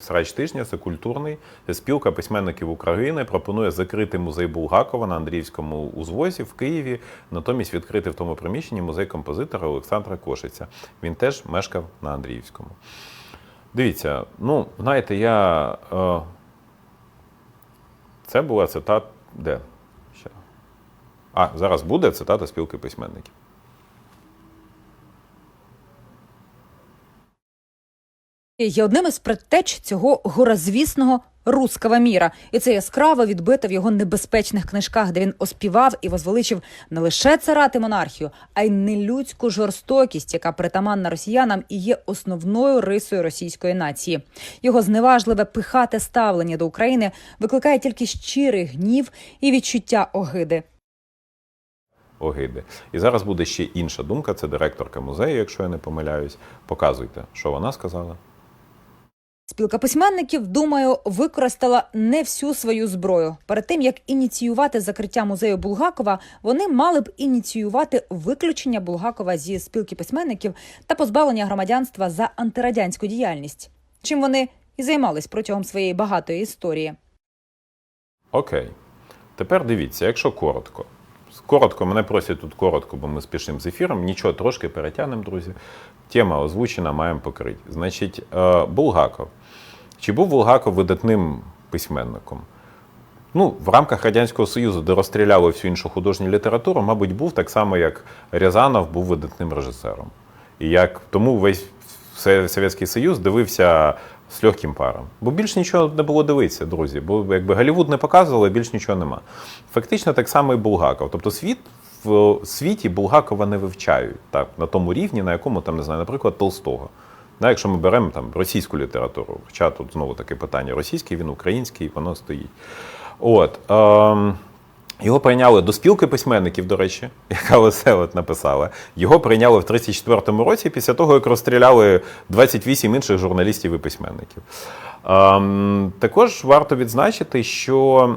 Срач тижня це культурний спілка письменників України пропонує закрити музей Булгакова на Андріївському узвозі в Києві, натомість відкрити в тому приміщенні музей композитора Олександра Кошиця. Він теж мешкав на Андріївському. Дивіться, ну, знаєте, я. Е, це була цитата. Де? Ще. А, зараз буде цитата спілки письменників. Є одним із предтеч цього горозвісного руского міра, і це яскраво відбито в його небезпечних книжках, де він оспівав і возвеличив не лише царат і монархію, а й нелюдську жорстокість, яка притаманна росіянам і є основною рисою російської нації. Його зневажливе пихате ставлення до України викликає тільки щирий гнів і відчуття огиди. Огиди. І зараз буде ще інша думка. Це директорка музею, якщо я не помиляюсь. Показуйте, що вона сказала. Спілка письменників, думаю, використала не всю свою зброю. Перед тим як ініціювати закриття музею Булгакова, вони мали б ініціювати виключення Булгакова зі спілки письменників та позбавлення громадянства за антирадянську діяльність, чим вони і займались протягом своєї багатої історії. Окей. Тепер дивіться, якщо коротко. Коротко, мене просять тут коротко, бо ми спішимо з ефіром. Нічого, трошки перетягнемо, друзі. Тема озвучена, маємо покрити. Значить, е, Булгаков. Чи був Булгаков видатним письменником? Ну, в рамках Радянського Союзу, де розстріляли всю іншу художню літературу, мабуть, був так само, як Рязанов був видатним режисером. І як тому весь Совєтський Союз дивився з легким паром. Бо більш нічого не було дивитися, друзі. Бо якби Голлівуд не показували, більш нічого нема. Фактично так само і Булгаков. Тобто світ в світі Булгакова не вивчають так, на тому рівні, на якому там, не знаю, наприклад, Толстого. Да, якщо ми беремо там російську літературу, хоча тут знову таке питання: російський, він український, воно стоїть. От. Ем, його прийняли до спілки письменників, до речі, яка Веселет написала. Його прийняли в 34-му році після того, як розстріляли 28 інших журналістів і письменників. Ем, також варто відзначити, що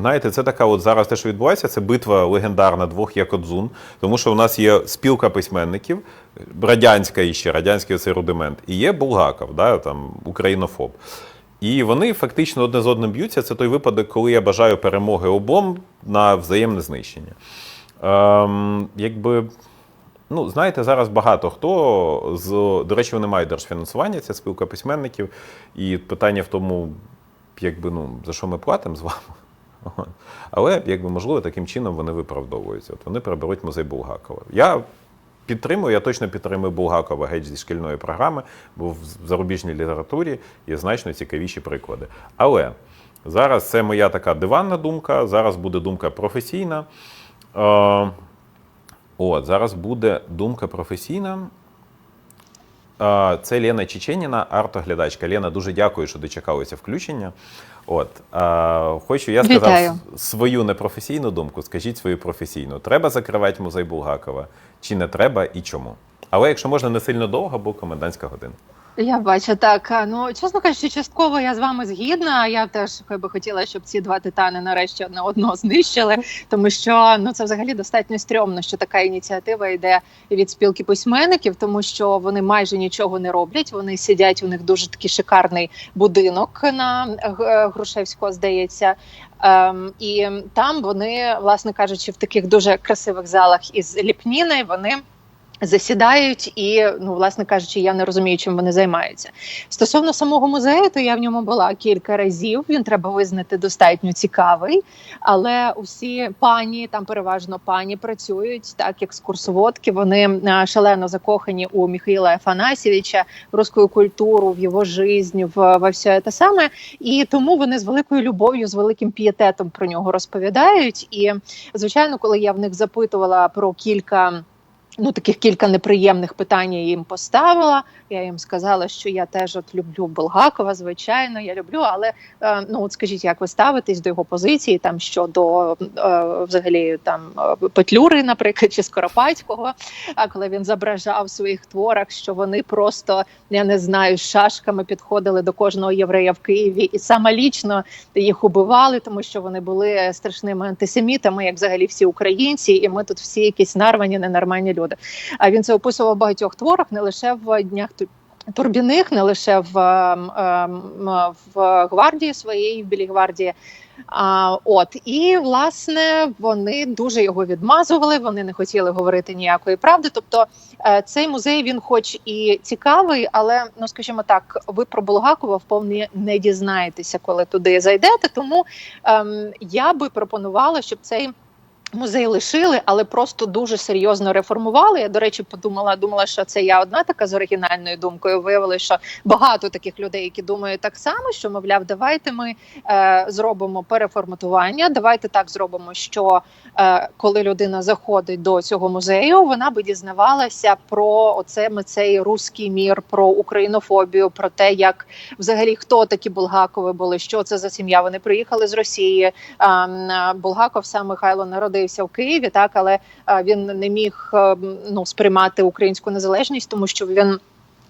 знаєте, це така от зараз те, що відбувається, це битва легендарна двох якодзун, тому що у нас є спілка письменників, радянська іще, радянський оцей рудимент, і є Булгаков, да, там, українофоб. І вони фактично одне з одним б'ються. Це той випадок, коли я бажаю перемоги обом на взаємне знищення. Ем, якби, ну, знаєте, зараз багато хто з до речі, вони мають держфінансування, ця спілка письменників. І питання в тому, якби, ну, за що ми платимо з вами. Але, якби можливо, таким чином вони виправдовуються. От вони переберуть музей Булгакова. Я підтримую, я точно підтримую Булгакова геть зі шкільної програми, бо в зарубіжній літературі є значно цікавіші приклади. Але зараз це моя така диванна думка, зараз буде думка професійна. Е, от, зараз буде думка професійна. Це Лена Чеченіна, артоглядачка. Лена, дуже дякую, що дочекалися включення. От хочу я сказав Вітаю. свою непрофесійну думку. Скажіть свою професійну. Треба закривати музей Булгакова чи не треба і чому? Але якщо можна не сильно довго, бо комендантська година. Я бачу так. Ну чесно кажучи, частково я з вами згідна. Я теж би хотіла, щоб ці два титани нарешті одне одного знищили, тому що ну це взагалі достатньо стрьомно, що така ініціатива йде від спілки письменників, тому що вони майже нічого не роблять. Вони сидять. У них дуже такий шикарний будинок на е, Грушевського, здається. Ем, і там вони, власне кажучи, в таких дуже красивих залах із ліпніни вони. Засідають і, ну, власне кажучи, я не розумію, чим вони займаються. Стосовно самого музею, то я в ньому була кілька разів. Він треба визнати достатньо цікавий, але усі пані, там переважно пані, працюють так, екскурсоводки. Вони е, шалено закохані у Михайла Афанасьєвича, в русську культуру, в його жизнь, в во все те саме. І тому вони з великою любов'ю, з великим пієтетом про нього розповідають. І звичайно, коли я в них запитувала про кілька. Ну, таких кілька неприємних питань я їм поставила. Я їм сказала, що я теж от люблю Булгакова, звичайно, я люблю. Але е, ну от скажіть, як ви ставитесь до його позиції, там щодо е, взагалі там Петлюри, наприклад, чи Скоропадського, а коли він зображав в своїх творах, що вони просто я не знаю, шашками підходили до кожного єврея в Києві і саме лічно їх убивали, тому що вони були страшними антисемітами, як взагалі всі українці, і ми тут всі якісь нарвані, ненормальні люди. А він це описував в багатьох творах, не лише в днях Турбіних не лише в, ем, ем, в гвардії своєї, в Білій гвардії. А, от і власне вони дуже його відмазували. Вони не хотіли говорити ніякої правди. Тобто е, цей музей він, хоч і цікавий, але ну скажімо так, ви про Булгакова вповні не дізнаєтеся, коли туди зайдете. Тому ем, я би пропонувала, щоб цей. Музей лишили, але просто дуже серйозно реформували. Я до речі, подумала, думала, що це я одна така з оригінальною думкою. Виявилося, що багато таких людей, які думають так само, що мовляв, давайте ми е, зробимо переформатування. Давайте так зробимо, що е, коли людина заходить до цього музею, вона би дізнавалася про оце цей руський мір, про українофобію, про те, як взагалі хто такі Булгакови були, що це за сім'я. Вони приїхали з Росії. А, м, Булгаков сам Михайло народився в Києві, так але він не міг е, ну сприймати українську незалежність, тому що він.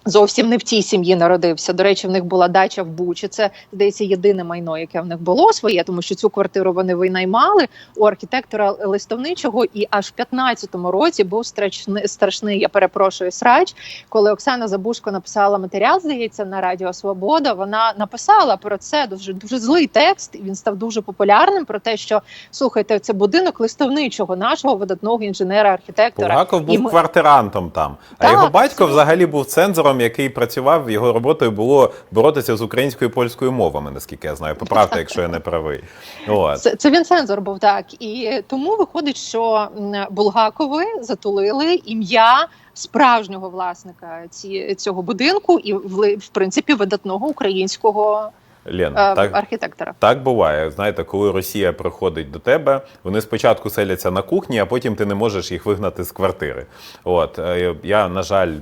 Зовсім не в тій сім'ї народився. До речі, в них була дача в Бучі. Це здається єдине майно, яке в них було своє, тому що цю квартиру вони винаймали у архітектора листовничого. І аж в 15-му році був страшний страшний. Я перепрошую срач. Коли Оксана Забушко написала матеріал, здається, на Радіо Свобода. Вона написала про це дуже дуже злий текст. Він став дуже популярним. Про те, що слухайте, це будинок листовничого, нашого видатного інженера-архітектора. Булгаков був І ми- квартирантом там, а Так, його батько це- взагалі був цензором, який працював. Його роботою було боротися з українською і польською мовами, наскільки я знаю. Поправте, якщо я не правий. От. Це, це він цензор був так, і тому виходить, що Булгакови затулили ім'я справжнього власника ці, цього будинку і в принципі видатного українського Лен, е, так, архітектора. Так буває. Знаєте, коли Росія приходить до тебе, вони спочатку селяться на кухні, а потім ти не можеш їх вигнати з квартири. От е, я, на жаль,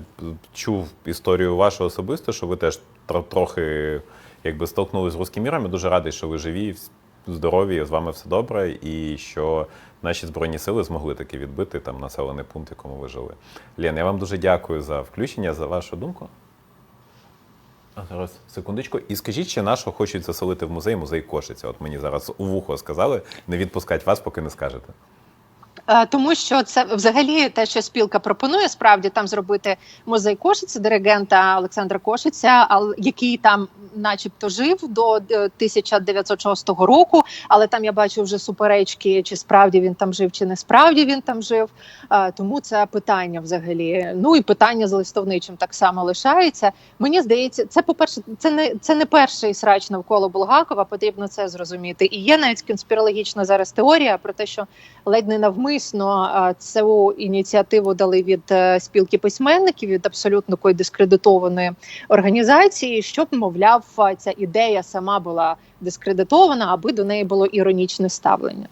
чув історію вашу особисто, що ви теж трохи якби столкнулися з руським міром. Я дуже радий, що ви живі, здорові, з вами все добре, і що наші збройні сили змогли таки відбити там населений пункт, якому ви жили. Лен, я вам дуже дякую за включення, за вашу думку. Зараз секундочку. І скажіть, чи нашого хочуть заселити в музей, музей Кошиця. От мені зараз у вухо сказали, не відпускать вас, поки не скажете. Е, Тому що це взагалі те, що спілка пропонує, справді там зробити музей Кошиці, диригента Олександра Кошиця, який там, начебто, жив до е, 1906 року. Але там я бачу вже суперечки, чи справді він там жив, чи не справді він там жив. Е, Тому це питання взагалі. Ну і питання з листовничим так само лишається. Мені здається, це по перше, це не це не перший срач навколо Булгакова. Потрібно це зрозуміти. І є навіть конспірологічна зараз теорія про те, що ледь не навмисно а, цю ініціативу дали від е, спілки письменників від абсолютно такої дискредитованої організації, щоб мовляв, ця ідея сама була дискредитована, аби до неї було іронічне ставлення.